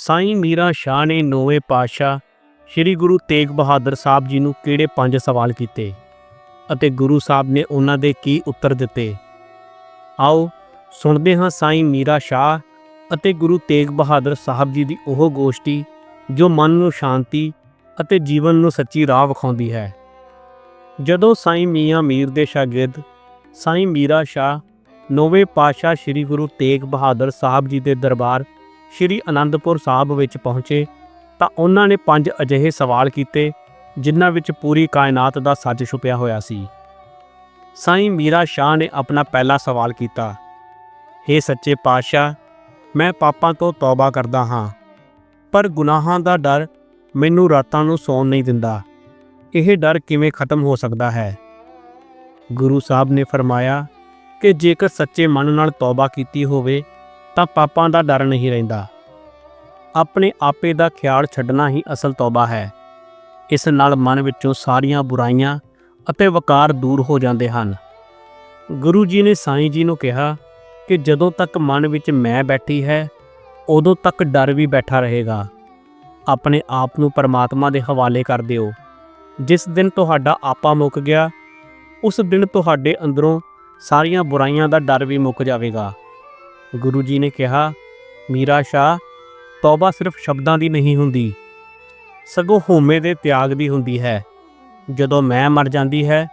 ਸਾਈਂ ਮੀਰਾ ਸ਼ਾਹ ਨੇ ਨੌਵੇਂ ਪਾਤਸ਼ਾਹ ਸ੍ਰੀ ਗੁਰੂ ਤੇਗ ਬਹਾਦਰ ਸਾਹਿਬ ਜੀ ਨੂੰ ਕਿਹੜੇ ਪੰਜ ਸਵਾਲ ਕੀਤੇ ਅਤੇ ਗੁਰੂ ਸਾਹਿਬ ਨੇ ਉਹਨਾਂ ਦੇ ਕੀ ਉੱਤਰ ਦਿੱਤੇ? ਆਓ ਸੁਣਦੇ ਹਾਂ ਸਾਈਂ ਮੀਰਾ ਸ਼ਾਹ ਅਤੇ ਗੁਰੂ ਤੇਗ ਬਹਾਦਰ ਸਾਹਿਬ ਜੀ ਦੀ ਉਹ ਗੋਸ਼ਟੀ ਜੋ ਮਨ ਨੂੰ ਸ਼ਾਂਤੀ ਅਤੇ ਜੀਵਨ ਨੂੰ ਸੱਚੀ ਰਾਹ ਵਿਖਾਉਂਦੀ ਹੈ। ਜਦੋਂ ਸਾਈਂ ਮੀਆਂ ਮੀਰ ਦੇ ਸ਼ਾਗਿਰਦ ਸਾਈਂ ਮੀਰਾ ਸ਼ਾਹ ਨੌਵੇਂ ਪਾਤਸ਼ਾਹ ਸ੍ਰੀ ਗੁਰੂ ਤੇਗ ਬਹਾਦਰ ਸਾਹਿਬ ਜੀ ਦੇ ਦਰਬਾਰ ਸ੍ਰੀ ਅਨੰਦਪੁਰ ਸਾਹਿਬ ਵਿੱਚ ਪਹੁੰਚੇ ਤਾਂ ਉਹਨਾਂ ਨੇ ਪੰਜ ਅਜਿਹੇ ਸਵਾਲ ਕੀਤੇ ਜਿਨ੍ਹਾਂ ਵਿੱਚ ਪੂਰੀ ਕਾਇਨਾਤ ਦਾ ਸੱਚ ਛੁਪਿਆ ਹੋਇਆ ਸੀ। ਸਾਈਂ ਮੀਰਾ ਸ਼ਾਹ ਨੇ ਆਪਣਾ ਪਹਿਲਾ ਸਵਾਲ ਕੀਤਾ हे ਸੱਚੇ ਪਾਤਸ਼ਾਹ, ਮੈਂ ਪਾਪਾਂ ਤੋਂ ਤੌਬਾ ਕਰਦਾ ਹਾਂ, ਪਰ ਗੁਨਾਹਾਂ ਦਾ ਡਰ ਮੈਨੂੰ ਰਾਤਾਂ ਨੂੰ ਸੌਣ ਨਹੀਂ ਦਿੰਦਾ। ਇਹ ਡਰ ਕਿਵੇਂ ਖਤਮ ਹੋ ਸਕਦਾ ਹੈ? ਗੁਰੂ ਸਾਹਿਬ ਨੇ ਫਰਮਾਇਆ ਕਿ ਜੇਕਰ ਸੱਚੇ ਮਨ ਨਾਲ ਤੌਬਾ ਕੀਤੀ ਹੋਵੇ ਤਾਂ ਪਾਪਾਂ ਦਾ ਡਰ ਨਹੀਂ ਰਹਿੰਦਾ। ਆਪਣੇ ਆਪੇ ਦਾ ਖਿਆਲ ਛੱਡਣਾ ਹੀ ਅਸਲ ਤੌਬਾ ਹੈ। ਇਸ ਨਾਲ ਮਨ ਵਿੱਚੋਂ ਸਾਰੀਆਂ ਬੁਰਾਈਆਂ ਅਤੇ ਵਕਾਰ ਦੂਰ ਹੋ ਜਾਂਦੇ ਹਨ। ਗੁਰੂ ਜੀ ਨੇ ਸਾਈਂ ਜੀ ਨੂੰ ਕਿਹਾ ਕਿ ਜਦੋਂ ਤੱਕ ਮਨ ਵਿੱਚ ਮੈਂ ਬੈਠੀ ਹੈ, ਉਦੋਂ ਤੱਕ ਡਰ ਵੀ ਬੈਠਾ ਰਹੇਗਾ। ਆਪਣੇ ਆਪ ਨੂੰ ਪਰਮਾਤਮਾ ਦੇ ਹਵਾਲੇ ਕਰ ਦਿਓ। ਜਿਸ ਦਿਨ ਤੁਹਾਡਾ ਆਪਾ ਮੁੱਕ ਗਿਆ, ਉਸ ਦਿਨ ਤੁਹਾਡੇ ਅੰਦਰੋਂ ਸਾਰੀਆਂ ਬੁਰਾਈਆਂ ਦਾ ਡਰ ਵੀ ਮੁੱਕ ਜਾਵੇਗਾ। ਗੁਰੂ ਜੀ ਨੇ ਕਿਹਾ, ਮੀਰਾ ਸ਼ਾਹ, ਤੌਬਾ ਸਿਰਫ ਸ਼ਬਦਾਂ ਦੀ ਨਹੀਂ ਹੁੰਦੀ, ਸਗੋਂ ਹਉਮੈ ਦੇ ਤਿਆਗ ਦੀ ਹੁੰਦੀ ਹੈ। ਜਦੋਂ ਮੈਂ ਮਰ ਜਾਂਦੀ ਹੈ,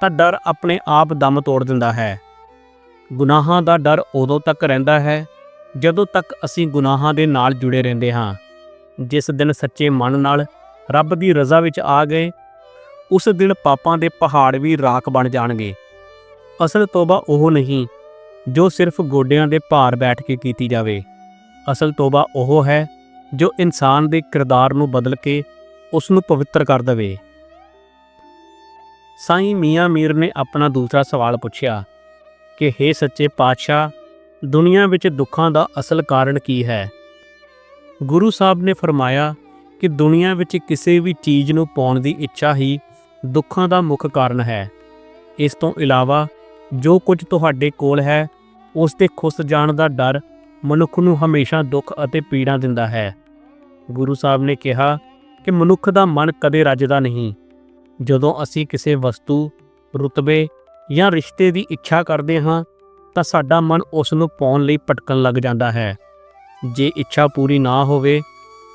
ਤਾਂ ਡਰ ਆਪਣੇ ਆਪ ਦਮ ਤੋੜ ਦਿੰਦਾ ਹੈ। ਗੁਨਾਹਾਂ ਦਾ ਡਰ ਉਦੋਂ ਤੱਕ ਰਹਿੰਦਾ ਹੈ, ਜਦੋਂ ਤੱਕ ਅਸੀਂ ਗੁਨਾਹਾਂ ਦੇ ਨਾਲ ਜੁੜੇ ਰਹਿੰਦੇ ਹਾਂ। ਜਿਸ ਦਿਨ ਸੱਚੇ ਮਨ ਨਾਲ ਰੱਬ ਦੀ ਰਜ਼ਾ ਵਿੱਚ ਆ ਗਏ, ਉਸ ਦਿਨ ਪਾਪਾਂ ਦੇ ਪਹਾੜ ਵੀ ਰਾਖ ਬਣ ਜਾਣਗੇ। ਅਸਲ ਤੋਬਾ ਉਹ ਨਹੀਂ ਜੋ ਸਿਰਫ ਗੋਡਿਆਂ ਦੇ ਭਾਰ ਬੈਠ ਕੇ ਕੀਤੀ ਜਾਵੇ। ਅਸਲ ਤੋਬਾ ਉਹ ਹੈ ਜੋ ਇਨਸਾਨ ਦੇ ਕਿਰਦਾਰ ਨੂੰ ਬਦਲ ਕੇ ਉਸ ਨੂੰ ਪਵਿੱਤਰ ਕਰ ਦੇਵੇ। ਸਾਈਂ ਮੀਆਂ ਮੀਰ ਨੇ ਆਪਣਾ ਦੂਸਰਾ ਸਵਾਲ ਪੁੱਛਿਆ ਕਿ हे ਸੱਚੇ ਪਾਤਸ਼ਾਹ, ਦੁਨੀਆ ਵਿੱਚ ਦੁੱਖਾਂ ਦਾ ਅਸਲ ਕਾਰਨ ਕੀ ਹੈ? ਗੁਰੂ ਸਾਹਿਬ ਨੇ ਫਰਮਾਇਆ ਕਿ ਦੁਨੀਆ ਵਿੱਚ ਕਿਸੇ ਵੀ ਚੀਜ਼ ਨੂੰ ਪਾਉਣ ਦੀ ਇੱਛਾ ਹੀ ਦੁੱਖਾਂ ਦਾ ਮੁੱਖ ਕਾਰਨ ਹੈ। ਇਸ ਤੋਂ ਇਲਾਵਾ ਜੋ ਕੁਝ ਤੁਹਾਡੇ ਕੋਲ ਹੈ ਉਸ ਤੇ ਖੁੱਸ ਜਾਣ ਦਾ ਡਰ ਮਨੁੱਖ ਨੂੰ ਹਮੇਸ਼ਾ ਦੁੱਖ ਅਤੇ ਪੀੜਾ ਦਿੰਦਾ ਹੈ। ਗੁਰੂ ਸਾਹਿਬ ਨੇ ਕਿਹਾ ਕਿ ਮਨੁੱਖ ਦਾ ਮਨ ਕਦੇ ਰੱਜਦਾ ਨਹੀਂ। ਜਦੋਂ ਅਸੀਂ ਕਿਸੇ ਵਸਤੂ, ਰੁਤਬੇ ਜਾਂ ਰਿਸ਼ਤੇ ਦੀ ਇੱਛਾ ਕਰਦੇ ਹਾਂ, ਤਾਂ ਸਾਡਾ ਮਨ ਉਸ ਨੂੰ ਪਾਉਣ ਲਈ ਭਟਕਣ ਲੱਗ ਜਾਂਦਾ ਹੈ। ਜੇ ਇੱਛਾ ਪੂਰੀ ਨਾ ਹੋਵੇ,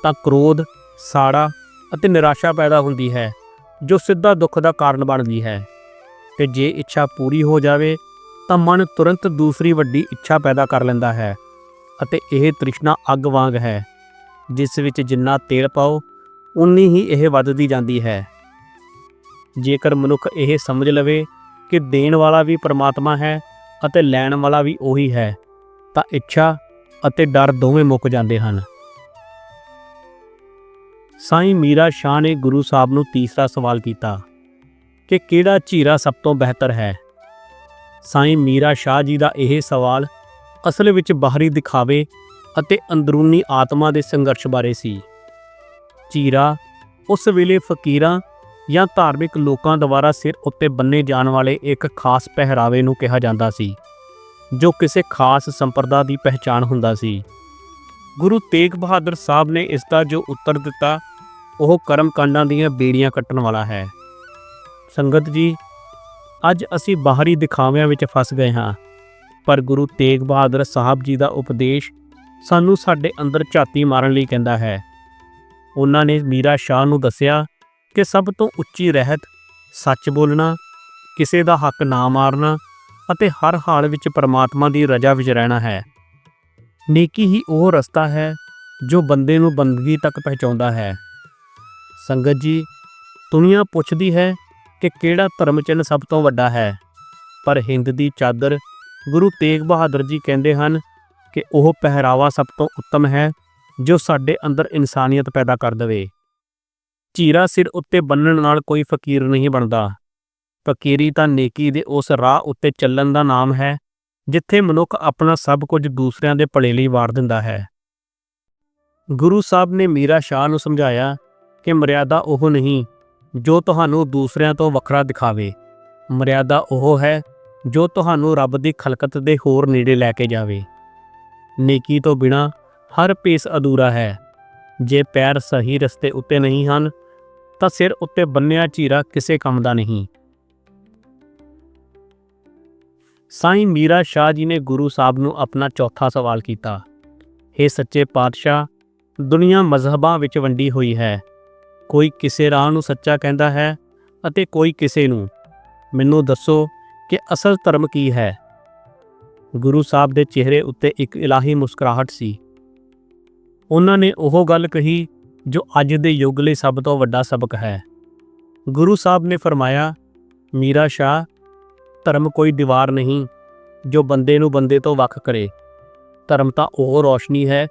ਤਾਂ ਕ੍ਰੋਧ, ਸਾੜਾ ਅਤੇ ਨਿਰਾਸ਼ਾ ਪੈਦਾ ਹੁੰਦੀ ਹੈ, ਜੋ ਸਿੱਧਾ ਦੁੱਖ ਦਾ ਕਾਰਨ ਬਣਦੀ ਹੈ। ਤੇ ਜੇ ਇੱਛਾ ਪੂਰੀ ਹੋ ਜਾਵੇ ਤਾਂ ਮਨ ਤੁਰੰਤ ਦੂਸਰੀ ਵੱਡੀ ਇੱਛਾ ਪੈਦਾ ਕਰ ਲੈਂਦਾ ਹੈ ਅਤੇ ਇਹ ਤ੍ਰਿਸ਼ਨਾ ਅੱਗ ਵਾਂਗ ਹੈ, ਜਿਸ ਵਿੱਚ ਜਿੰਨਾ ਤੇਲ ਪਾਓ, ਉਨੀ ਹੀ ਇਹ ਵੱਧਦੀ ਜਾਂਦੀ ਹੈ। ਜੇਕਰ ਮਨੁੱਖ ਇਹ ਸਮਝ ਲਵੇ ਕਿ ਦੇਣ ਵਾਲਾ ਵੀ ਪਰਮਾਤਮਾ ਹੈ ਅਤੇ ਲੈਣ ਵਾਲਾ ਵੀ ਉਹੀ ਹੈ, ਤਾਂ ਇੱਛਾ ਅਤੇ ਡਰ ਦੋਵੇਂ ਮੁੱਕ ਜਾਂਦੇ ਹਨ। ਸਾਈਂ ਮੀਰਾ ਸ਼ਾਹ ਨੇ ਗੁਰੂ ਸਾਹਿਬ ਨੂੰ ਤੀਸਰਾ ਸਵਾਲ ਕੀਤਾ ਕਿ ਕਿਹੜਾ ਝੀਰਾ ਸਭ ਤੋਂ ਬਿਹਤਰ ਹੈ? ਸਾਈਂ ਮੀਰਾ ਸ਼ਾਹ ਜੀ ਦਾ ਇਹ ਸਵਾਲ ਅਸਲ ਵਿੱਚ ਬਾਹਰੀ ਦਿਖਾਵੇ ਅਤੇ ਅੰਦਰੂਨੀ ਆਤਮਾ ਦੇ ਸੰਘਰਸ਼ ਬਾਰੇ ਸੀ। ਝੀਰਾ ਉਸ ਵੇਲੇ ਫਕੀਰਾਂ ਜਾਂ ਧਾਰਮਿਕ ਲੋਕਾਂ ਦੁਆਰਾ ਸਿਰ ਉੱਤੇ ਬੰਨੇ ਜਾਣ ਵਾਲੇ ਇੱਕ ਖਾਸ ਪਹਿਰਾਵੇ ਨੂੰ ਕਿਹਾ ਜਾਂਦਾ ਸੀ, ਜੋ ਕਿਸੇ ਖਾਸ ਸੰਪਰਦਾ ਦੀ ਪਹਿਚਾਣ ਹੁੰਦਾ ਸੀ। ਗੁਰੂ ਤੇਗ ਬਹਾਦਰ ਸਾਹਿਬ ਨੇ ਇਸ ਦਾ ਜੋ ਉੱਤਰ ਦਿੱਤਾ, ਉਹ ਕਰਮ ਕਾਂਡਾਂ ਦੀਆਂ ਬੇੜੀਆਂ ਕੱਟਣ ਵਾਲਾ ਹੈ। ਸੰਗਤ ਜੀ ਅੱਜ ਅਸੀਂ ਬਾਹਰੀ ਦਿਖਾਵਿਆਂ ਵਿੱਚ ਫਸ ਗਏ ਹਾਂ। ਪਰ ਗੁਰੂ ਤੇਗ ਬਹਾਦਰ ਸਾਹਿਬ ਜੀ ਦਾ ਉਪਦੇਸ਼ ਸਾਨੂੰ ਸਾਡੇ ਅੰਦਰ ਝਾਤੀ ਮਾਰਨ ਲਈ ਕਹਿੰਦਾ ਹੈ। ਉਹਨਾਂ ਨੇ ਮੀਰਾ ਸ਼ਾਹ ਨੂੰ ਦੱਸਿਆ ਕਿ ਸਭ ਤੋਂ ਉੱਚੀ ਰਹਿਤ ਸੱਚ ਬੋਲਣਾ, ਕਿਸੇ ਦਾ ਹੱਕ ਨਾ ਮਾਰਨਾ ਅਤੇ ਹਰ ਹਾਲ ਵਿੱਚ ਪਰਮਾਤਮਾ ਦੀ ਰਜ਼ਾ ਵਿੱਚ ਰਹਿਣਾ ਹੈ। ਨੇਕੀ ਹੀ ਉਹ ਰਸਤਾ ਹੈ ਜੋ ਬੰਦੇ ਨੂੰ ਬੰਦਗੀ ਤੱਕ ਪਹੁੰਚਾਉਂਦਾ ਹੈ। ਸੰਗਤ ਜੀ, ਦੁਨੀਆ ਪੁੱਛਦੀ ਹੈ ਕਿ ਕਿਹੜਾ ਧਰਮ ਚਿੰਨ੍ਹ ਸਭ ਤੋਂ ਵੱਡਾ ਹੈ? ਪਰ ਹਿੰਦ ਦੀ ਚਾਦਰ ਗੁਰੂ ਤੇਗ ਬਹਾਦਰ ਜੀ ਕਹਿੰਦੇ ਹਨ ਕਿ ਉਹ ਪਹਿਰਾਵਾ ਸਭ ਤੋਂ ਉੱਤਮ ਹੈ ਜੋ ਸਾਡੇ ਅੰਦਰ ਇਨਸਾਨੀਅਤ ਪੈਦਾ ਕਰ ਦੇਵੇ। ਚੀਰਾ ਸਿਰ ਉੱਤੇ ਬੰਨਣ ਨਾਲ ਕੋਈ ਫਕੀਰ ਨਹੀਂ ਬਣਦਾ। ਫਕੀਰੀ ਤਾਂ ਨੇਕੀ ਦੇ ਉਸ ਰਾਹ ਉੱਤੇ ਚੱਲਣ ਦਾ ਨਾਮ ਹੈ, ਜਿੱਥੇ ਮਨੁੱਖ ਆਪਣਾ ਸਭ ਕੁਝ ਦੂਸਰਿਆਂ ਦੇ ਭਲੇ ਲਈ ਵਾਰ ਦਿੰਦਾ ਹੈ। ਗੁਰੂ ਸਾਹਿਬ ਨੇ ਮੀਰਾ ਸ਼ਾਹ ਨੂੰ ਸਮਝਾਇਆ ਕਿ ਮਰਿਆਦਾ ਉਹ ਨਹੀਂ ਜੋ ਤੁਹਾਨੂੰ ਦੂਸਰਿਆਂ ਤੋਂ ਵੱਖਰਾ ਦਿਖਾਵੇ। ਮਰਿਆਦਾ ਉਹ ਹੈ ਜੋ ਤੁਹਾਨੂੰ ਰੱਬ ਦੀ ਖਲਕਤ ਦੇ ਹੋਰ ਨੇੜੇ ਲੈ ਕੇ ਜਾਵੇ। ਨੇਕੀ ਤੋਂ ਬਿਨਾ ਹਰ ਪੇਸ ਅਧੂਰਾ ਹੈ। ਜੇ ਪੈਰ ਸਹੀ ਰਸਤੇ ਉੱਤੇ ਨਹੀਂ ਹਨ, ਤਾਂ ਸਿਰ ਉੱਤੇ ਬੰਨਿਆ ਝੀਰਾ ਕਿਸੇ ਕੰਮ ਦਾ ਨਹੀਂ। ਸਾਈਂ ਮੀਰਾ ਸ਼ਾਹ ਜੀ ਨੇ ਗੁਰੂ ਸਾਹਿਬ ਨੂੰ ਆਪਣਾ ਚੌਥਾ ਸਵਾਲ ਕੀਤਾ। हे ਸੱਚੇ ਪਾਤਸ਼ਾਹ, ਦੁਨੀਆ ਮਜ਼ਹਬਾਂ ਵਿੱਚ ਵੰਡੀ ਹੋਈ ਹੈ। ਕੋਈ ਕਿਸੇ ਰਾਹ ਨੂੰ ਸੱਚਾ ਕਹਿੰਦਾ ਹੈ ਅਤੇ ਕੋਈ ਕਿਸੇ ਨੂੰ। ਮੈਨੂੰ ਦੱਸੋ ਕਿ ਅਸਲ ਧਰਮ ਕੀ ਹੈ? ਗੁਰੂ ਸਾਹਿਬ ਦੇ ਚਿਹਰੇ ਉੱਤੇ ਇੱਕ ਇਲਾਹੀ ਮੁਸਕਰਾਹਟ ਸੀ। ਉਹਨਾਂ ਨੇ ਉਹ ਗੱਲ ਕਹੀ ਜੋ ਅੱਜ ਦੇ ਯੁੱਗ ਲਈ ਸਭ ਤੋਂ ਵੱਡਾ ਸਬਕ ਹੈ। ਗੁਰੂ ਸਾਹਿਬ ਨੇ ਫਰਮਾਇਆ, ਮੀਰਾ ਸ਼ਾਹ, ਧਰਮ ਕੋਈ ਦੀਵਾਰ ਨਹੀਂ ਜੋ ਬੰਦੇ ਨੂੰ ਬੰਦੇ ਤੋਂ ਵੱਖ ਕਰੇ। ਧਰਮ ਤਾਂ ਉਹ ਰੋਸ਼ਨੀ ਹੈ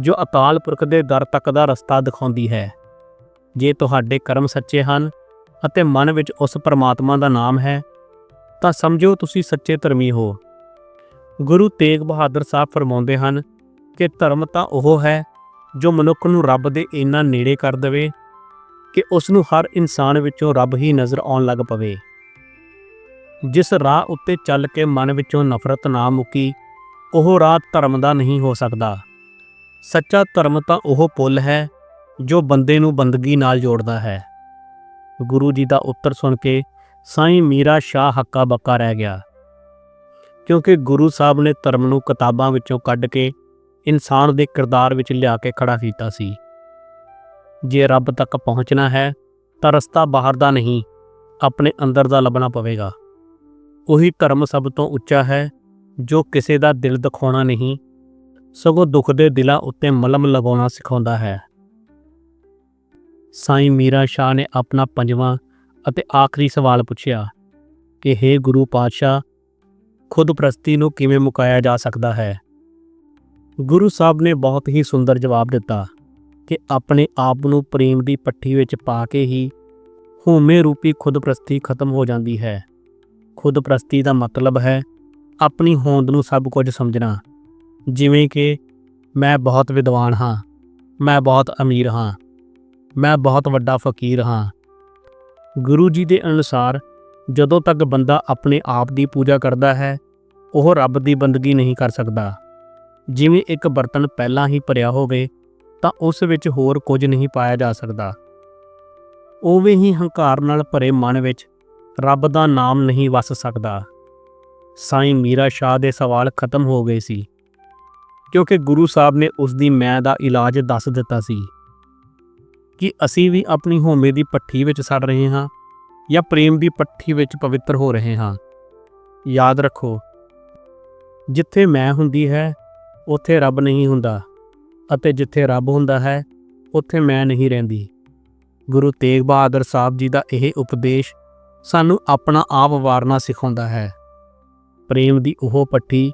ਜੋ ਅਕਾਲ ਪੁਰਖ ਦੇ ਦਰ ਤੱਕ ਦਾ ਰਸਤਾ ਦਿਖਾਉਂਦੀ ਹੈ। ਜੇ ਤੁਹਾਡੇ ਕਰਮ ਸੱਚੇ ਹਨ ਅਤੇ ਮਨ ਵਿੱਚ ਉਸ ਪਰਮਾਤਮਾ ਦਾ ਨਾਮ ਹੈ, ਤਾਂ ਸਮਝੋ ਤੁਸੀਂ ਸੱਚੇ ਧਰਮੀ ਹੋ। ਗੁਰੂ ਤੇਗ ਬਹਾਦਰ ਸਾਹਿਬ ਫਰਮਾਉਂਦੇ ਹਨ ਕਿ ਧਰਮ ਤਾਂ ਉਹ ਹੈ ਜੋ ਮਨੁੱਖ ਨੂੰ ਰੱਬ ਦੇ ਇੰਨਾ ਨੇੜੇ ਕਰ ਦੇਵੇ ਕਿ ਉਸ ਨੂੰ ਹਰ ਇਨਸਾਨ ਵਿੱਚੋਂ ਰੱਬ ਹੀ ਨਜ਼ਰ ਆਉਣ ਲੱਗ ਪਵੇ। ਜਿਸ ਰਾਹ ਉੱਤੇ ਚੱਲ ਕੇ ਮਨ ਵਿੱਚੋਂ ਨਫ਼ਰਤ ਨਾ ਮੁੱਕੀ, ਉਹ ਰਾਹ ਧਰਮ ਦਾ ਨਹੀਂ ਹੋ ਸਕਦਾ। ਸੱਚਾ ਧਰਮ ਤਾਂ ਉਹ ਪੁੱਲ ਹੈ ਜੋ ਬੰਦੇ ਨੂੰ ਬੰਦਗੀ ਨਾਲ ਜੋੜਦਾ ਹੈ। ਗੁਰੂ ਜੀ ਦਾ ਉੱਤਰ ਸੁਣ ਕੇ ਸਾਈਂ ਮੀਰਾ ਸ਼ਾਹ ਹੱਕਾ ਬੱਕਾ ਰਹਿ ਗਿਆ। ਕਿਉਂਕਿ ਗੁਰੂ ਸਾਹਿਬ ਨੇ ਧਰਮ ਨੂੰ ਕਿਤਾਬਾਂ ਵਿੱਚੋਂ ਕੱਢ ਕੇ ਇਨਸਾਨ ਦੇ ਕਿਰਦਾਰ ਵਿੱਚ ਲਿਆ ਕੇ ਖੜਾ ਕੀਤਾ ਸੀ। ਜੇ ਰੱਬ ਤੱਕ ਪਹੁੰਚਣਾ ਹੈ, ਤਾਂ ਰਸਤਾ ਬਾਹਰ ਦਾ ਨਹੀਂ, ਆਪਣੇ ਅੰਦਰ ਦਾ ਲੱਭਣਾ ਪਵੇਗਾ। ਉਹੀ ਧਰਮ ਸਭ ਤੋਂ ਉੱਚਾ ਹੈ, ਜੋ ਕਿਸੇ ਦਾ ਦਿਲ ਦਿਖਾਉਣਾ ਨਹੀਂ, ਸਗੋਂ ਦੁੱਖ ਦੇ ਦਿਲਾਂ ਉੱਤੇ ਮਲਮ ਲਗਾਉਣਾ ਸਿਖਾਉਂਦਾ ਹੈ। ਸਾਈਂ ਮੀਰਾ ਸ਼ਾਹ ਨੇ ਆਪਣਾ ਪੰਜਵਾਂ ਅਤੇ ਆਖਰੀ ਸਵਾਲ ਪੁੱਛਿਆ ਕਿ हे ਗੁਰੂ ਪਾਤਸ਼ਾਹ, ਖੁਦ ਪ੍ਰਸਤੀ ਨੂੰ ਕਿਵੇਂ ਮੁਕਾਇਆ ਜਾ ਸਕਦਾ ਹੈ? ਗੁਰੂ ਸਾਹਿਬ ਨੇ ਬਹੁਤ ਹੀ ਸੁੰਦਰ ਜਵਾਬ ਦਿੱਤਾ ਕਿ, ਆਪਣੇ ਆਪ ਨੂੰ ਪ੍ਰੇਮ ਦੀ ਪੱਠੀ ਵਿੱਚ ਪਾ ਕੇ ਹੀ ਹਉਮੈ ਰੂਪੀ ਖੁਦਪ੍ਰਸਤੀ ਖਤਮ ਹੋ ਜਾਂਦੀ ਹੈ। ਖੁਦ ਪ੍ਰਸਤੀ ਦਾ ਮਤਲਬ ਹੈ ਆਪਣੀ ਹੋਂਦ ਨੂੰ ਸਭ ਕੁਝ ਸਮਝਣਾ। ਜਿਵੇਂ ਕਿ, ਮੈਂ ਬਹੁਤ ਵਿਦਵਾਨ ਹਾਂ, ਮੈਂ ਬਹੁਤ ਅਮੀਰ ਹਾਂ। ਮੈਂ ਬਹੁਤ ਵੱਡਾ ਫਕੀਰ ਹਾਂ। ਗੁਰੂ ਜੀ ਦੇ ਅਨੁਸਾਰ, ਜਦੋਂ ਤੱਕ ਬੰਦਾ ਆਪਣੇ ਆਪ ਦੀ ਪੂਜਾ ਕਰਦਾ ਹੈ, ਉਹ ਰੱਬ ਦੀ ਬੰਦਗੀ ਨਹੀਂ ਕਰ ਸਕਦਾ। ਜਿਵੇਂ ਇੱਕ ਬਰਤਨ ਪਹਿਲਾਂ ਹੀ ਭਰਿਆ ਹੋਵੇ, ਤਾਂ ਉਸ ਵਿੱਚ ਹੋਰ ਕੁਝ ਨਹੀਂ ਪਾਇਆ ਜਾ ਸਕਦਾ। ਉਵੇਂ ਹੀ ਹੰਕਾਰ ਨਾਲ ਭਰੇ ਮਨ ਵਿੱਚ ਰੱਬ ਦਾ ਨਾਮ ਨਹੀਂ ਵਸ ਸਕਦਾ। ਸਾਈਂ ਮੀਰਾ ਸ਼ਾਹ ਦੇ ਸਵਾਲ ਖਤਮ ਹੋ ਗਏ ਸੀ, ਕਿਉਂਕਿ ਗੁਰੂ ਸਾਹਿਬ ਨੇ ਉਸ ਦੀ ਮੈਂ ਦਾ ਇਲਾਜ ਦੱਸ ਦਿੱਤਾ ਸੀ। ਕਿ ਅਸੀਂ ਵੀ ਆਪਣੀ ਹੋਮੇ ਦੀ ਪੱਠੀ ਵਿੱਚ ਸੜ ਰਹੇ ਹਾਂ ਜਾਂ ਪ੍ਰੇਮ ਦੀ ਪੱਠੀ ਵਿੱਚ ਪਵਿੱਤਰ ਹੋ ਰਹੇ ਹਾਂ। ਯਾਦ ਰੱਖੋ, ਜਿੱਥੇ ਮੈਂ ਹੁੰਦੀ ਹੈ, ਉੱਥੇ ਰੱਬ ਨਹੀਂ ਹੁੰਦਾ ਅਤੇ ਜਿੱਥੇ ਰੱਬ ਹੁੰਦਾ ਹੈ, ਉੱਥੇ ਮੈਂ ਨਹੀਂ ਰਹਿੰਦੀ। ਗੁਰੂ ਤੇਗ ਬਹਾਦਰ ਸਾਹਿਬ ਜੀ ਦਾ ਇਹ ਉਪਦੇਸ਼ ਸਾਨੂੰ ਆਪਣਾ ਆਪ ਵਾਰਨਾ ਸਿਖਾਉਂਦਾ ਹੈ। ਪ੍ਰੇਮ ਦੀ ਉਹ ਪੱਠੀ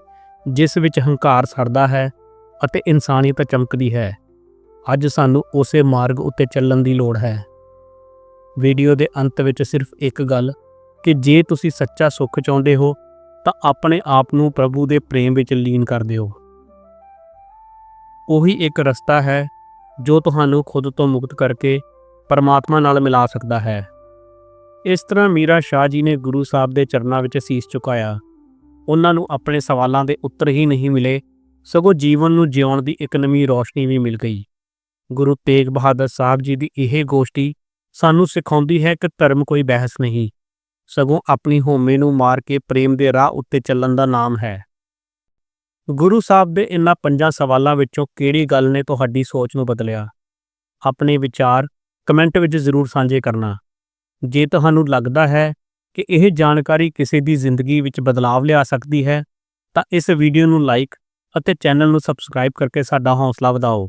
ਜਿਸ ਵਿੱਚ ਹੰਕਾਰ ਸੜਦਾ ਹੈ ਅਤੇ ਇਨਸਾਨੀਅਤ ਚਮਕਦੀ ਹੈ। ਅੱਜ ਸਾਨੂੰ ਉਸੇ ਮਾਰਗ ਉੱਤੇ ਚੱਲਣ ਦੀ ਲੋੜ ਹੈ। ਵੀਡੀਓ ਦੇ ਅੰਤ ਵਿੱਚ ਸਿਰਫ ਇੱਕ ਗੱਲ, ਕਿ ਜੇ ਤੁਸੀਂ ਸੱਚਾ ਸੁੱਖ ਚਾਹੁੰਦੇ ਹੋ, ਤਾਂ ਆਪਣੇ ਆਪ ਨੂੰ ਪ੍ਰਭੂ ਦੇ ਪ੍ਰੇਮ ਵਿੱਚ ਲੀਨ ਕਰ ਦਿਓ। ਉਹੀ ਇੱਕ ਰਸਤਾ ਹੈ, ਜੋ ਤੁਹਾਨੂੰ ਖੁਦ ਤੋਂ ਮੁਕਤ ਕਰਕੇ ਪਰਮਾਤਮਾ ਨਾਲ ਮਿਲਾ ਸਕਦਾ ਹੈ। ਇਸ ਤਰ੍ਹਾਂ ਮੀਰਾ ਸ਼ਾਹ ਜੀ ਨੇ ਗੁਰੂ ਸਾਹਿਬ ਦੇ ਚਰਨਾਂ ਵਿੱਚ ਸੀਸ ਝੁਕਾਇਆ ਉਹਨਾਂ ਨੂੰ ਆਪਣੇ ਸਵਾਲਾਂ ਦੇ ਉੱਤਰ ਹੀ ਨਹੀਂ ਮਿਲੇ, ਸਗੋਂ ਜੀਵਨ ਨੂੰ ਜਿਉਣ ਦੀ ਇੱਕ ਨਵੀਂ ਰੋਸ਼ਨੀ ਵੀ ਮਿਲ ਗਈ। ਗੁਰੂ ਤੇਗ ਬਹਾਦਰ ਸਾਹਿਬ ਜੀ ਦੀ ਇਹ ਗੋਸ਼ਟੀ ਸਾਨੂੰ ਸਿਖਾਉਂਦੀ ਹੈ ਕਿ ਧਰਮ ਕੋਈ ਬਹਿਸ ਨਹੀਂ। ਸਗੋਂ ਆਪਣੀ ਹੋਮੇ ਨੂੰ ਮਾਰ ਕੇ ਪ੍ਰੇਮ ਦੇ ਰਾਹ ਉੱਤੇ ਚੱਲਣ ਦਾ ਨਾਮ ਹੈ। ਗੁਰੂ ਸਾਹਿਬ ਦੇ ਇਨ੍ਹਾਂ ਪੰਜਾਂ ਸਵਾਲਾਂ ਵਿੱਚੋਂ ਕਿਹੜੀ ਗੱਲ ਨੇ ਤੁਹਾਡੀ ਸੋਚ ਨੂੰ ਬਦਲਿਆ? ਆਪਣੇ ਵਿਚਾਰ ਕਮੈਂਟ ਵਿੱਚ ਜ਼ਰੂਰ ਸਾਂਝੇ ਕਰਨਾ। ਜੇ ਤੁਹਾਨੂੰ ਲੱਗਦਾ ਹੈ ਕਿ ਇਹ ਜਾਣਕਾਰੀ ਕਿਸੇ ਦੀ ਜ਼ਿੰਦਗੀ ਵਿੱਚ ਬਦਲਾਵ ਲਿਆ ਸਕਦੀ ਹੈ, ਤਾਂ ਇਸ ਵੀਡੀਓ ਨੂੰ ਲਾਈਕ ਅਤੇ ਚੈਨਲ ਨੂੰ ਸਬਸਕ੍ਰਾਈਬ ਕਰਕੇ ਸਾਡਾ ਹੌਸਲਾ ਵਧਾਓ।